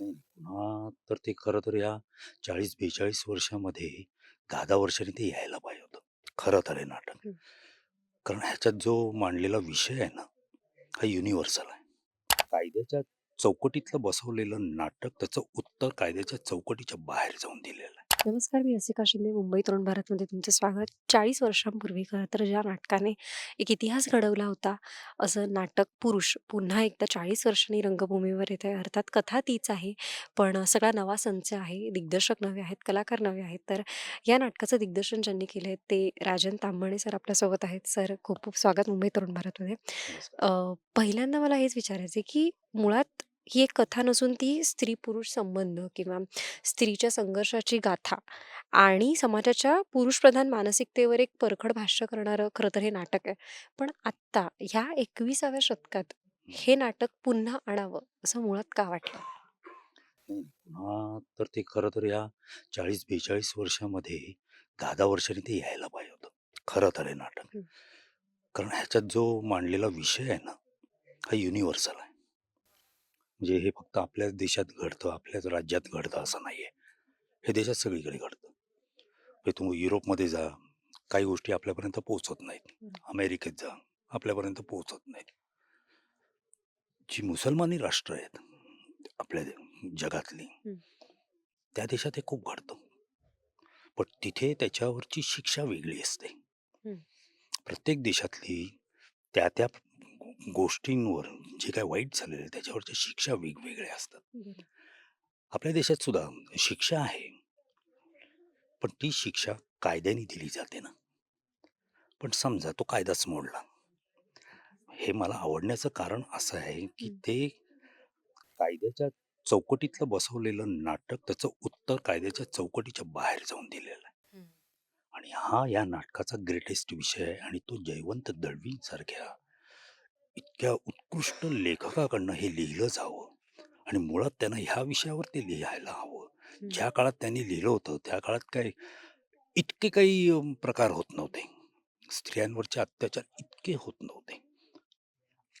नाही, पुन्हा तर ते खरं तर या 40-42 वर्षामध्ये 10-10 वर्षांनी ते यायला पाहिजे होतं. खरं तर हे नाटक. हं. कारण ह्याच्यात जो मांडलेला विषय आहे ना, हा युनिव्हर्सल आहे. कायद्याच्या चौकटीतलं बसवलेलं नाटक त्याचं उत्तर कायद्याच्या चौकटीच्या बाहेर जाऊन दिलेलं आहे. नमस्कार, मी रसिका शिंदे. मुंबई तरुण भारतमध्ये तुमचं स्वागत. 40 वर्षांपूर्वी खरं तर ज्या नाटकाने एक इतिहास घडवला होता, असं नाटक पुरुष पुन्हा एकदा 40 वर्षांनी रंगभूमीवर येतंय. अर्थात कथा तीच आहे, पण सगळा नवा संच आहे. दिग्दर्शक नवे आहेत, कलाकार नवे आहेत. तर या नाटकाचं दिग्दर्शन ज्यांनी केलंय ते राजन तांबणे सर आपल्यासोबत आहेत. सर खूप-खूप स्वागत मुंबई तरुण भारतमध्ये. पहिल्यांदा मला हेच विचारायचं आहे, की मुळात ही एक कथा नसून ती स्त्री-पुरुष संबंध किंवा स्त्रीच्या संघर्षाची गाथा आणि समाजाच्या पुरुषप्रधान मानसिकतेवर एक परखड भाष्य करणारं खरं तर हे नाटक आहे. पण आत्ता ह्या 21व्या शतकात हं. नाटक पुन्हा आणावं असं मुळात का वाटलं? नाही, पुन्हा तर ते खरं तर या 40-42 वर्षामध्ये 10-10 वर्षांनी ते यायला पाहिजे होतं. खरं तर हे नाटक. कारण ह्याच्यात जो मांडलेला विषय आहे ना, हा युनिव्हर्सल आहे. म्हणजे हे फक्त आपल्याच देशात घडतं, आपल्याच राज्यात घडतं असं नाहीये. हे देशात सगळीकडे घडतं. म्हणजे तुम्ही युरोपमध्ये जा, काही गोष्टी आपल्यापर्यंत पोहोचत नाहीत. अमेरिकेत जा, आपल्यापर्यंत पोहोचत नाहीत. जी मुसलमानी राष्ट्र आहेत, आपल्या जगातली. त्या देशात हे खूप घडतं. पण तिथे त्याच्यावरची शिक्षा वेगळी असते. प्रत्येक देशातली त्या-त्या गोष्टींवर जे काही वाईट झालेलं आहे, त्याच्यावरच्या शिक्षा वेगवेगळ्या असतात. आपल्या देशात सुद्धा शिक्षा आहे. पण ती शिक्षा कायद्याने दिली जाते ना. पण समजा तो कायदाच मोडला. हे मला आवडण्याचं कारण असं आहे, की. ते कायद्याच्या चौकटीतलं बसवलेलं नाटक त्याचं उत्तर कायद्याच्या चौकटीच्या बाहेर जाऊन दिलेलं आहे. आणि हा या नाटकाचा ग्रेटेस्ट विषय आहे आणि तो जयवंत दळवींसारख्या इतक्या उत्कृष्ट लेखकाकडनं हे लिहिलं जावं आणि मुळात त्यांना ह्या विषयावर ते लिहायला हवं. ज्या काळात त्यांनी लिहिलं होतं, त्या काळात काय इतके काही प्रकार होत नव्हते. स्त्रियांवरचे अत्याचार इतके होत नव्हते.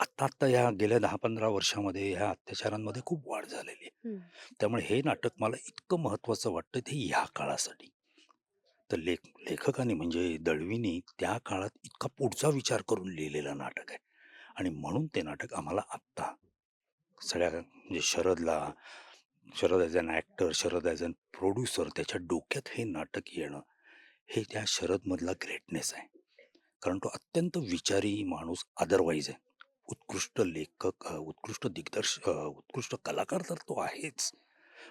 आत्ता-आत्ता ह्या गेल्या 10-15 वर्षामध्ये ह्या अत्याचारांमध्ये खूप वाढ झालेली आहे. त्यामुळे हे नाटक मला इतकं महत्त्वाचं वाटतं ते ह्या काळासाठी. तर लेख लेखकाने म्हणजे दळवींनी त्या काळात इतका पुढचा विचार करून लिहिलेलं नाटक आहे आणि म्हणून ते नाटक आम्हाला आत्ता सगळ्या म्हणजे शरदला, Sharad as an actor, Sharad as an producer त्याच्या डोक्यात हे नाटक येणं, हे त्या शरदमधला ग्रेटनेस आहे. कारण तो अत्यंत विचारी माणूस अदरवाईज आहे. उत्कृष्ट लेखक, उत्कृष्ट दिग्दर्श उत्कृष्ट कलाकार तर तो आहेच.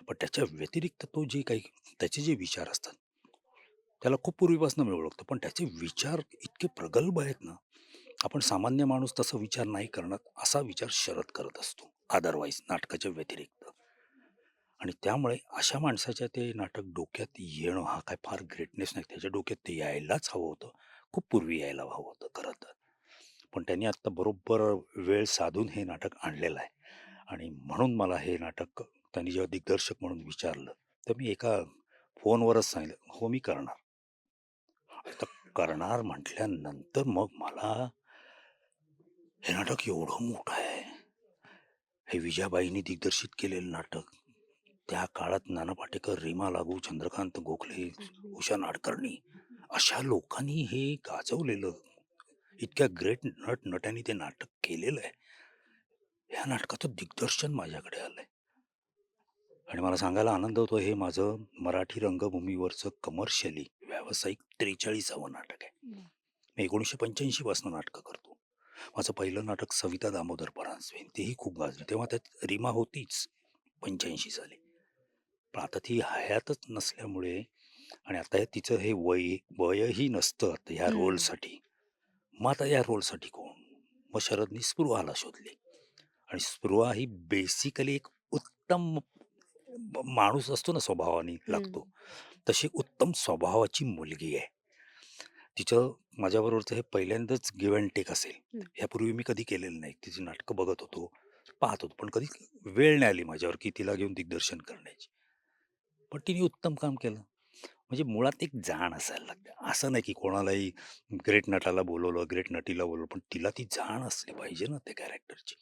पण त्याच्या व्यतिरिक्त तो जे काही त्याचे जे विचार असतात, त्याला खूप पूर्वीपासून मी ओळखतो. पण त्याचे विचार इतके प्रगल्भ आहेत ना, आपण सामान्य माणूस तसा विचार नाही करणार, असा विचार शरद करत असतो. अदरवाईज नाटकाच्या व्यतिरिक्त. आणि त्यामुळे अशा माणसाच्या ते नाटक डोक्यात येणं हा काय फार ग्रेटनेस नाही. त्याच्या डोक्यात ते यायलाच हवं होतं. खूप पूर्वी यायला हवं होतं खरं तर. पण त्यांनी आत्ता बरोबर वेळ साधून हे नाटक आणलेलं आहे आणि म्हणून मला हे नाटक त्यांनी जेव्हा दिग्दर्शक म्हणून विचारलं, तर मी एका फोनवरच सांगितलं, "हो, मी करणार." आता करणार म्हटल्यानंतर मग मला हे नाटक एवढं मोठं आहे. हे विजयाबाईंनी दिग्दर्शित केलेलं नाटक. त्या काळात नाना पाटेकर, रीमा लागू, चंद्रकांत गोखले, उषा नाडकर्णी अशा लोकांनी हे गाजवलेलं, इतक्या ग्रेट नट-नट्यांनी ते नाटक केलेलं आहे. ह्या नाटकाचं दिग्दर्शन माझ्याकडे आलंय. आणि मला सांगायला आनंद होतो हे माझं मराठी रंगभूमीवरचं कमर्शियली व्यावसायिक 43वं नाटक आहे. मी मी 1985 पासून नाटकं करतो. माझं पहिलं नाटक सविता दामोदर परांजपे तेही खूप गाजलं. तेव्हा त्यात रीमा होतीच 85 साली. पण आता ती हयातच नसल्यामुळे आणि आता हे तिचं हे वय वयही नसतं आता ह्या. रोलसाठी. मग आता या रोलसाठी कोण? मग शरदनी स्पृहाला शोधली आणि स्पृहा ही बेसिकली एक उत्तम माणूस असतो ना स्वभावाने लागतो. तशी उत्तम स्वभावाची मुलगी आहे. तिचं माझ्याबरोबरचं हे पहिल्यांदाच गिव्ह अँड टेक असेल. हं. ह्यापूर्वी मी कधी केलेलं नाही. तिची नाटकं बघत होतो, पाहत होतो. पण कधी वेळ नाही आली माझ्यावर की तिला घेऊन दिग्दर्शन करण्याची. पण तिने उत्तम काम केलं. म्हणजे मुळात एक जाण असायला लागते. असं नाही की कोणालाही ग्रेट नटाला बोलवलं, ग्रेट नटीला बोलवलं, पण तिला ती जाण असली पाहिजे ना त्या कॅरेक्टरची.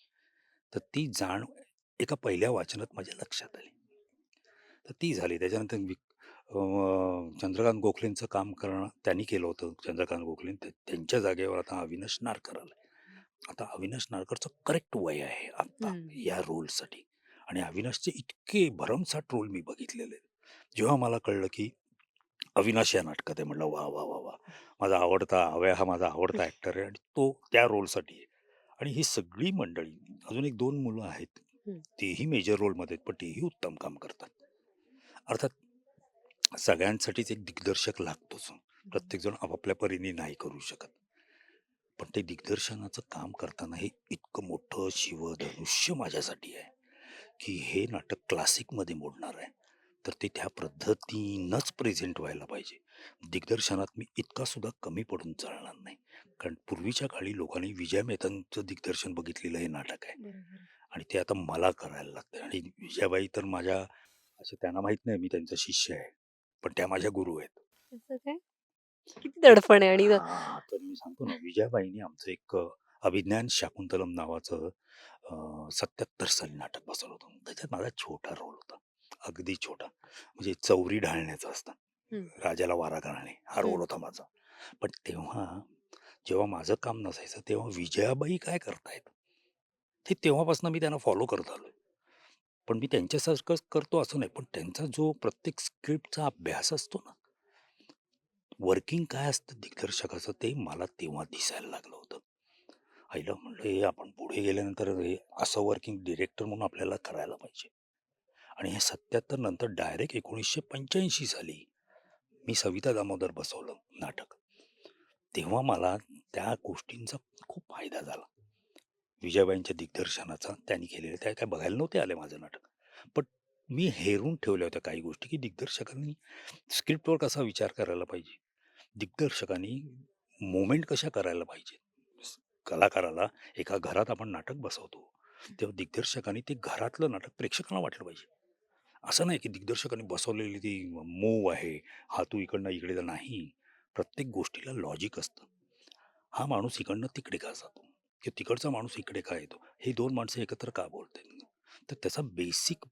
तर ती जाण एका पहिल्या वाचनात माझ्या लक्षात आली. तर ती झाली. त्याच्यानंतर अ, चंद्रकांत गोखलेंचं काम करणं त्यांनी केलं होतं. चंद्रकांत गोखले त्या त्यांच्या जागेवर आता अविनाश नारकर आलाय. आता अविनाश नारकरचं करेक्ट वय आहे आत्ता हं. या रोलसाठी आणि अविनाशचे इतके भरमसाठ रोल मी बघितलेले आहेत. जेव्हा मला कळलं, की अविनाश या नाटकात आहे म्हटलं वाह! वाह! वाह! वाह! माझा आवडता अभय हा माझा आवडता ॲक्टर आहे आणि तो त्या रोलसाठी आहे. आणि ही सगळी मंडळी अजून एक 2 मुलं आहेत. तेही मेजर रोलमध्ये आहेत, पण तेही उत्तम काम करतात. अर्थात सगळ्यांसाठीच एक दिग्दर्शक लागतोच. प्रत्येकजण आपापल्या परीने नाही करू शकत. पण ते दिग्दर्शनाचं काम करताना हे इतकं मोठं शिवधनुष्य माझ्यासाठी आहे, की हे नाटक क्लासिकमध्ये मोडणार आहे. तर ते त्या पद्धतीनंच प्रेझेंट व्हायला पाहिजे. दिग्दर्शनात मी इतका सुद्धा कमी पडून चालणार नाही. कारण पूर्वीच्या काळी लोकांनी विजय मेहतांचं दिग्दर्शन बघितलेलं हे नाटक आहे. आणि ते आता मला करायला लागतंय आणि विजयाबाई तर माझ्या असं त्यांना माहीत नाही मी त्यांचा शिष्य आहे. पण त्या माझ्या गुरु आहेत. काय? किती दडपण आहे आणि हां, तर मी सांगतो ना विजयाबाईंनी आमचं एक अ, अभिज्ञान शाकुंतलम नावाचं 77 साली नाटक बसवलं होतं. त्याच्यात माझा छोटा रोल होता. अगदी छोटा. म्हणजे चौरी ढाळण्याचा असतं. राजाला वारा घालणे हा रोल. होता माझा. पण तेव्हा जेव्हा माझं काम नसायचं तेव्हा विजयाबाई काय करतायत? ते तेव्हापासून मी त्यांना फॉलो करत आलोय. पण मी त्यांच्यासारखंच करतो असं नाही. पण त्यांचा जो प्रत्येक स्क्रिप्टचा अभ्यास असतो ना वर्किंग काय असतं दिग्दर्शकाचं ते मला तेव्हा दिसायला लागलं होतं. आईला म्हणलं हे आपण पुढे गेल्यानंतर हे असं वर्किंग डिरेक्टर म्हणून आपल्याला करायला पाहिजे. आणि हे 77 नंतर डायरेक्ट 1985 साली मी सविता दामोदर बसवलं नाटक. तेव्हा मला त्या गोष्टींचा खूप फायदा झाला. विजयबाईंच्या दिग्दर्शनाचा त्यांनी केलेलं त्या काय बघायला नव्हते आले माझं नाटक. पण मी हेरून ठेवल्या होत्या काही गोष्टी, की दिग्दर्शकांनी स्क्रिप्टवर कसा विचार करायला पाहिजे. दिग्दर्शकांनी मोमेंट कशा करायला पाहिजे कलाकाराला एका घरात आपण नाटक बसवतो. तेव्हा दिग्दर्शकांनी ते घरातलं नाटक प्रेक्षकांना वाटलं पाहिजे. असं नाही, की दिग्दर्शकांनी बसवलेली ती मूव आहे. हा तू इकडनं इकडे नाही. प्रत्येक गोष्टीला लॉजिक असतं. हा माणूस इकडनं तिकडे का जातो? किंवा तिकडचा माणूस इकडे का येतो? ही 2 माणसं एकत्र का बोलतायत? तर त्याचा बेसिक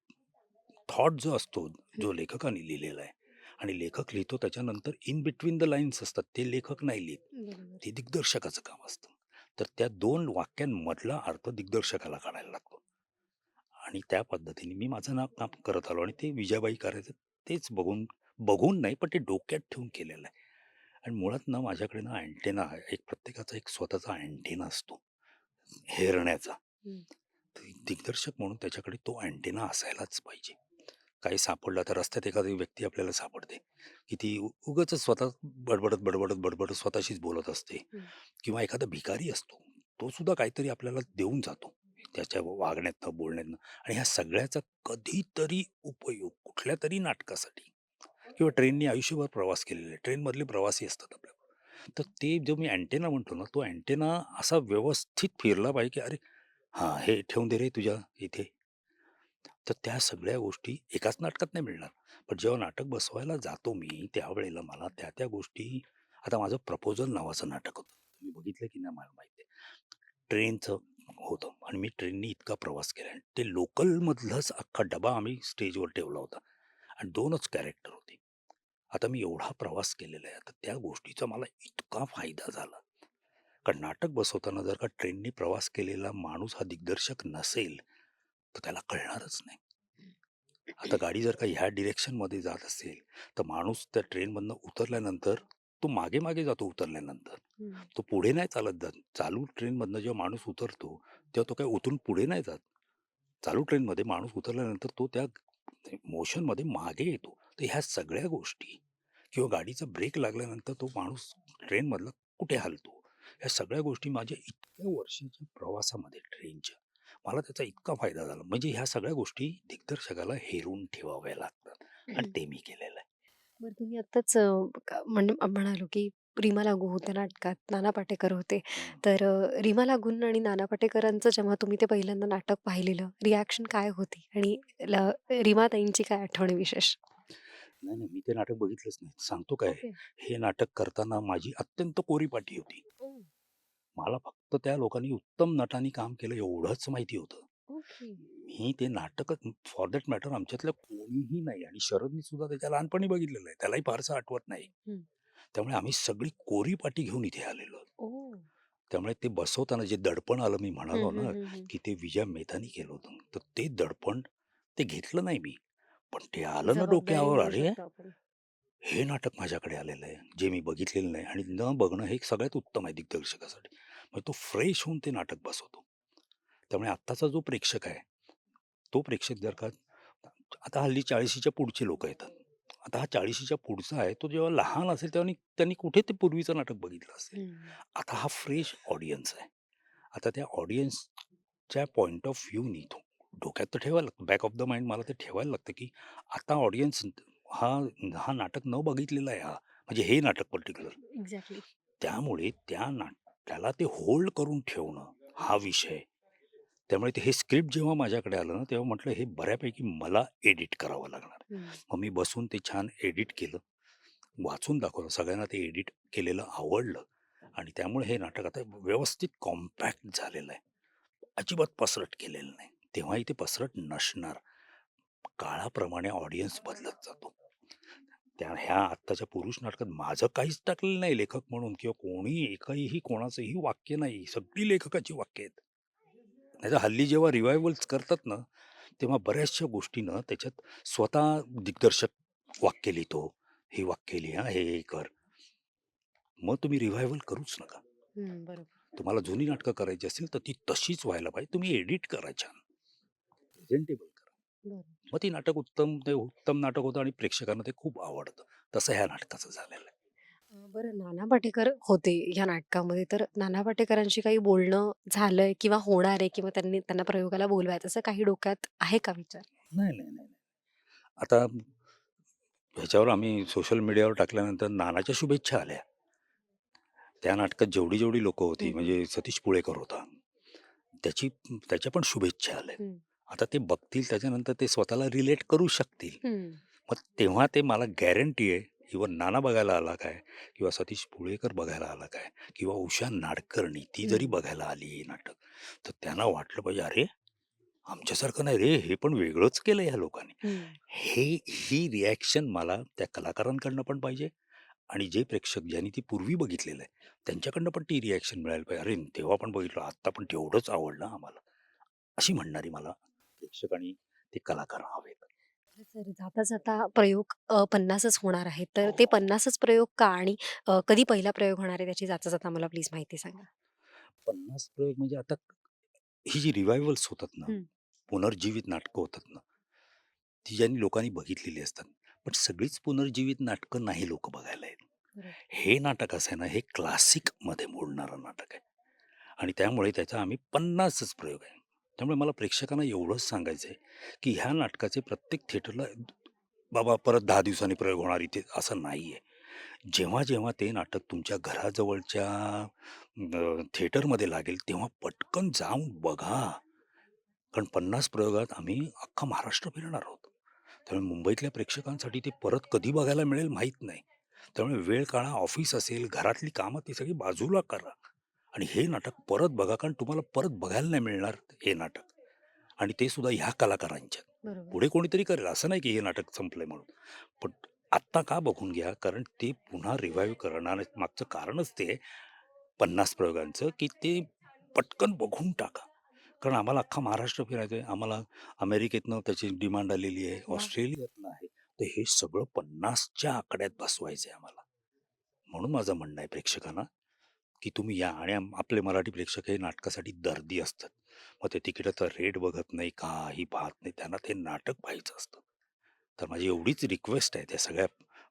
थॉट जो असतो, जो लेखकाने लिहिलेला आहे आणि लेखक लिहितो त्याच्यानंतर इन बिटवीन द लाईन्स असतात. ते लेखक नाही लिहीत. ते दिग्दर्शकाचं काम असतं. तर त्या 2 वाक्यांमधला अर्थ दिग्दर्शकाला काढायला लागतो. आणि त्या पद्धतीने मी माझं ना काम करत आलो आणि ते विजयाबाई करायचं तेच बघून बघून नाही, पण ते डोक्यात ठेवून केलेलं आहे. आणि मुळात ना माझ्याकडे ना अँटेना आहे. एक प्रत्येकाचा एक स्वतःचा अँटेना असतो. हेरण्याचा. तर दिग्दर्शक म्हणून त्याच्याकडे तो अँटेना असायलाच पाहिजे. काही सापडलं तर रस्त्यात एखादी व्यक्ती आपल्याला सापडते, की ती उ उगाचच स्वतः बडबडत, बडबडत, बडबडत स्वतःशीच बोलत असते. किंवा एखादा भिकारी असतो. तो सुद्धा काहीतरी आपल्याला देऊन जातो. त्याच्या वागण्यातनं, बोलण्यातनं आणि ह्या सगळ्याचा कधीतरी उपयोग कुठल्यातरी नाटकासाठी किंवा ट्रेननी आयुष्यभर प्रवास केलेला आहे. ट्रेनमधले प्रवासी असतात आपल्याबरोबर. तर ते जो मी अँटेना म्हणतो ना, तो अँटेना असा व्यवस्थित फिरला पाहिजे, की अरे हां, हे ठेवून दे रे तुझ्या इथे. तर त्या सगळ्या गोष्टी एकाच नाटकात नाही मिळणार. पण जेव्हा नाटक बसवायला जातो मी, त्यावेळेला मला त्या-त्या गोष्टी आता माझं प्रपोजल नावाचं नाटक होतं. तुम्ही बघितलं की नाही मला माहीत आहे ट्रेनचं होतं आणि मी ट्रेननी इतका प्रवास केला आणि ते लोकलमधलाच अख्खा डबा आम्ही स्टेजवर ठेवला होता आणि 2च कॅरेक्टर होते. आता मी एवढा प्रवास केलेला आहे. आता त्या गोष्टीचा मला इतका फायदा झाला. कारण नाटक बसवताना जर का ट्रेननी प्रवास केलेला माणूस हा दिग्दर्शक नसेल, तर त्याला कळणारच नाही. आता गाडी जर का ह्या डिरेक्शनमध्ये जात असेल, तर माणूस त्या ट्रेनमधनं उतरल्यानंतर तो मागे-मागे जातो उतरल्यानंतर. तो पुढे नाही चालत जात. चालू ट्रेनमधनं जेव्हा माणूस उतरतो, तेव्हा तो काही उतरून पुढे नाही जात. चालू ट्रेनमध्ये माणूस उतरल्यानंतर तो त्या मोशनमध्ये मागे येतो. तर ह्या सगळ्या गोष्टी किंवा गाडीचा ब्रेक लागल्यानंतर तो माणूस ट्रेनमधला कुठे हलतो. ह्या सगळ्या गोष्टी माझ्या इतक्या वर्षाच्या प्रवासामध्ये ट्रेनच्या, मला त्याचा इतका फायदा झाला. म्हणजे ह्या सगळ्या गोष्टी दिग्दर्शकाला हेरून ठेवाव्या लागतात आणि ते मी केलेलं आहे. बरं तुम्ही आत्ताच अ, क म्हण म्हणालो, की रीमा लागू होत्या नाटकात, नाना पाटेकर होते. तर रीमा लागून आणि नाना पाटेकरांचं जेव्हा तुम्ही ते पहिल्यांदा नाटक पाहिलेलं, रिएक्शन काय होती? आणि ल रीमाताईंची काय आठवण विशेष? नाही, नाही. मी ते नाटक बघितलंच नाही. सांगतो काय, ओके. हे नाटक करताना माझी अत्यंत कोरी पाटी होती. मला फक्त त्या लोकांनी उत्तम नटाने काम केलं एवढंच माहिती होतं. ओके. मी ते नाटकच फॉर दॅट मॅटर आमच्यातलं कोणीही नाही आणि शरदनी सुद्धा त्याच्या लहानपणी बघितलेलं आहे. त्यालाही फारसं आठवत नाही. त्यामुळे आम्ही सगळी कोरी पाटी घेऊन इथे आलेलो आहोत. त्यामुळे ते बसवताना जे दडपण आलं मी म्हणालो ना. की ते विजया मेहतानी केलं होतं. तर ते दडपण ते घेतलं नाही मी. पण ते आलं ना जबाबदारी डोक्यावर, म्हणू अरे शकतो आपण. हे नाटक माझ्याकडे आलेलं आहे, जे मी बघितलेलं नाही आणि न बघणं हे सगळ्यात उत्तम आहे दिग्दर्शकासाठी. मग तो फ्रेश होऊन ते नाटक बसवतो. त्यामुळे आत्ताचा जो प्रेक्षक आहे, तो प्रेक्षक जर का आता हल्ली 40शीच्या पुढचे लोकं येतात. आता हा 40शीच्या पुढचा आहे, तो जेव्हा लहान असेल तेव्हा त्यांनी कुठे ते पूर्वीचं नाटक बघितलं असेल. आता हा फ्रेश ऑडियन्स आहे. आता त्या ऑडियन्सच्या पॉइंट ऑफ व्ह्यूनी तो डोक्यात तर ठेवायला लागतं. बॅक ऑफ द माइंड मला ते ठेवायला लागतं, की आता ऑडियन्स हा हा नाटक न बघितलेला आहे हा. म्हणजे हे नाटक पर्टिक्युलर. एक्झॅक्टली. त्यामुळे त्या नाटकाला ते होल्ड करून ठेवणं हा विषय. त्यामुळे ते हे स्क्रिप्ट जेव्हा माझ्याकडे आलं ना, तेव्हा म्हटलं हे बऱ्यापैकी मला एडिट करावं लागणार. मग मी बसून ते छान एडिट केलं. वाचून दाखवलं. सगळ्यांना ते एडिट केलेलं आवडलं आणि त्यामुळे हे नाटक आता व्यवस्थित कॉम्पॅक्ट झालेलं आहे. अजिबात पसरट केलेलं नाही. तेव्हाही ते पसरट नसणार. काळाप्रमाणे ऑडियन्स बदलत जातो. त्या ह्या आत्ताच्या पुरुष नाटकात माझं काहीच टाकलेलं नाही लेखक म्हणून किंवा कोणी एकही कोणाचंही वाक्य नाही. सगळी लेखकाची वाक्य आहेत. नाहीतर हल्ली जेव्हा रिवायव्हल्स करतात ना, तेव्हा बऱ्याचशा गोष्टीनं त्याच्यात स्वतः दिग्दर्शक वाक्य लिहितो. हे वाक्य लिहा, हे, कर. मग तुम्ही रिवायव्हल करूच नका. तुम्हाला जुनी नाटकं करायची असतील तर ती तशीच व्हायला पाहिजे. तुम्ही एडिट करा छान. प्रेझेंटेबल करा. मग ती नाटक उत्तम ते उत्तम नाटक होतं आणि प्रेक्षकांना ते खूप आवडतं. तसं ह्या नाटकाचं झालेलं आहे. बरं नाना पाटेकर होते ह्या नाटकामध्ये. तर नाना पाटेकरांशी काही बोलणं झालंय किंवा होणार आहे किंवा त्यांनी त्यांना प्रयोगाला बोलवायचं असं काही डोक्यात आहे का विचार? नाही, नाही, नाही. आता ह्याच्यावर आम्ही सोशल मीडियावर टाकल्यानंतर नानाच्या शुभेच्छा आल्या. त्या नाटकात जेवढी-जेवढी लोकं होती. म्हणजे सतीश पुळेकर होता. त्याची त्याच्या पण शुभेच्छा आल्या. आता ते बघतील त्याच्यानंतर ते स्वतःला रिलेट करू शकतील. हं. मग तेव्हा ते मला गॅरंटी आहे इव्हन नाना बघायला आला काय किंवा सतीश पुळेकर बघायला आला काय किंवा उषा नाडकर्णी ती जरी हं. बघायला आली हे नाटक, तर त्यांना वाटलं पाहिजे, "अरे, आमच्यासारखं नाही रे, हे पण वेगळंच केलं ह्या लोकांनी." हं. हे ही रिएक्शन मला त्या कलाकारांकडनं पण पाहिजे आणि जे प्रेक्षक ज्यांनी ती पूर्वी बघितलेलं आहे, त्यांच्याकडनं पण ती रिएक्शन मिळायला पाहिजे. "अरे, तेव्हा पण बघितलं, आत्ता पण तेवढंच आवडलं आम्हाला." अशी म्हणणारी मला प्रेक्षक आणि ते कलाकार हवेत. खरंच तर जाता-जाता प्रयोग 50च होणार आहेत. तर हो, ते हो. 50च प्रयोग का आणि कधी पहिला प्रयोग होणार आहे त्याची जाता-जाता मला प्लीज माहिती सांगा? 50 प्रयोग म्हणजे आता ही जी रिवायव्हल्स होतात ना. पुनर्जीवित नाटकं होतात ना, ती ज्यांनी लोकांनी बघितलेली असतात. पण सगळीच पुनर्जीवित नाटकं नाही लोकं बघायला येत. हे नाटक असं आहे ना, हे क्लासिकमध्ये मोडणारं नाटक आहे आणि त्यामुळे त्याचा आम्ही 50च प्रयोग आहे. त्यामुळे मला प्रेक्षकांना एवढंच सांगायचं आहे, की ह्या नाटकाचे प्रत्येक थिएटरला बाबा परत दहा दिवसांनी प्रयोग होणार इथे असं नाही आहे जेव्हा-जेव्हा ते नाटक तुमच्या घराजवळच्या थिएटरमध्ये लागेल तेव्हा पटकन जाऊन बघा. कारण 50 प्रयोगात आम्ही अख्खा महाराष्ट्र फिरणार आहोत. त्यामुळे मुंबईतल्या प्रेक्षकांसाठी ते परत कधी बघायला मिळेल माहीत नाही. त्यामुळे वेळ काढा, ऑफिस असेल, घरातली कामं ती सगळी बाजूला करा आणि हे नाटक परत बघा. कारण तुम्हाला परत बघायला नाही मिळणार हे नाटक आणि ते सुद्धा ह्या कलाकारांच्यात. बरोबर. पुढे कोणीतरी करेल असं नाही की हे नाटक संपलंय म्हणून. पण आत्ता का बघून घ्या, कारण ते पुन्हा रिवाईव्ह करणार मागचं कारणच ते 50 प्रयोगांचं, की ते पटकन बघून टाका. कारण आम्हाला अख्खा महाराष्ट्र फिरायचं आहे. आम्हाला अमेरिकेतनं त्याची डिमांड आलेली आहे! ऑस्ट्रेलियातनं आहे. तर हे सगळं 50च्या आकड्यात बसवायचं आहे आम्हाला. म्हणून माझं म्हणणं आहे प्रेक्षकांना, की तुम्ही या आणि आम आपले मराठी प्रेक्षक हे नाटकासाठी दर्दी असतात. मग ते तिकिटाचा रेट बघत नाही, काही पाहत नाही. त्यांना ते नाटक पाहायचं असतं. तर माझी एवढीच रिक्वेस्ट आहे त्या सगळ्या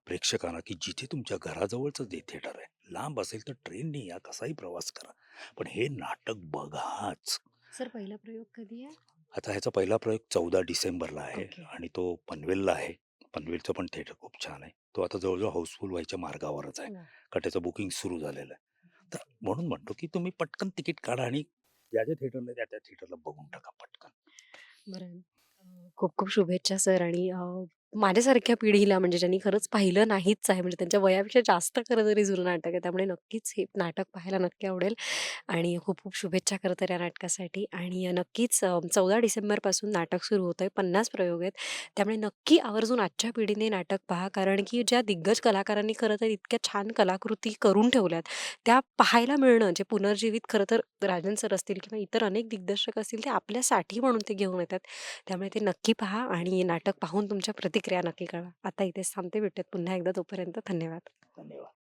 प्रेक्षकांना, की जिथे तुमच्या घराजवळचं जे थिएटर आहे, लांब असेल तर ट्रेनने या, कसाही प्रवास करा. पण हे नाटक बघाच. सर पहिला प्रयोग कधी आहे? आता ह्याचा पहिला प्रयोग 14 डिसेंबरला आहे ओके. आणि तो पनवेलला आहे. पनवेलचं पण थिएटर खूप छान आहे. तो आता जवळ-जवळ हाऊसफुल व्हायच्या मार्गावरच आहे. वाह! कारण त्याचं बुकिंग सुरू झालेलं आहे. तर म्हणून म्हणतो, की तुम्ही पटकन तिकीट काढा आणि ज्या-ज्या थिएटरला त्या-त्या थिएटरला बघून टाका पटकन. बरं. खूप-खूप शुभेच्छा सर आणि माझ्यासारख्या पिढीला म्हणजे ज्यांनी खरंच पाहिलं नाहीच आहे म्हणजे त्यांच्या वयापेक्षा जास्त खरं तरी जुनं नाटक आहे. त्यामुळे नक्कीच हे नाटक पाहायला नक्की आवडेल आणि खूप खूप शुभेच्छा खरं या नाटकासाठी आणि नक्कीच चौदा डिसेंबरपासून नाटक सुरू होतं आहे पन्नास प्रयोग आहेत. त्यामुळे नक्की आवर्जून आजच्या पिढीने नाटक पहा. कारण की ज्या दिग्गज कलाकारांनी खरं तर इतक्या छान कलाकृती करून ठेवल्यात, त्या पाहायला मिळणं जे पुनर्जीवित खरं तर राजन सर असतील किंवा इतर अनेक दिग्दर्शक असतील, ते आपल्यासाठी म्हणून ते घेऊन येतात. त्यामुळे ते नक्की पहा आणि नाटक पाहून तुमच्या प्रतिक्रिया नक्की कळवा. आता इथेच थांबते. भेटूयात पुन्हा एकदा. तोपर्यंत धन्यवाद. धन्यवाद.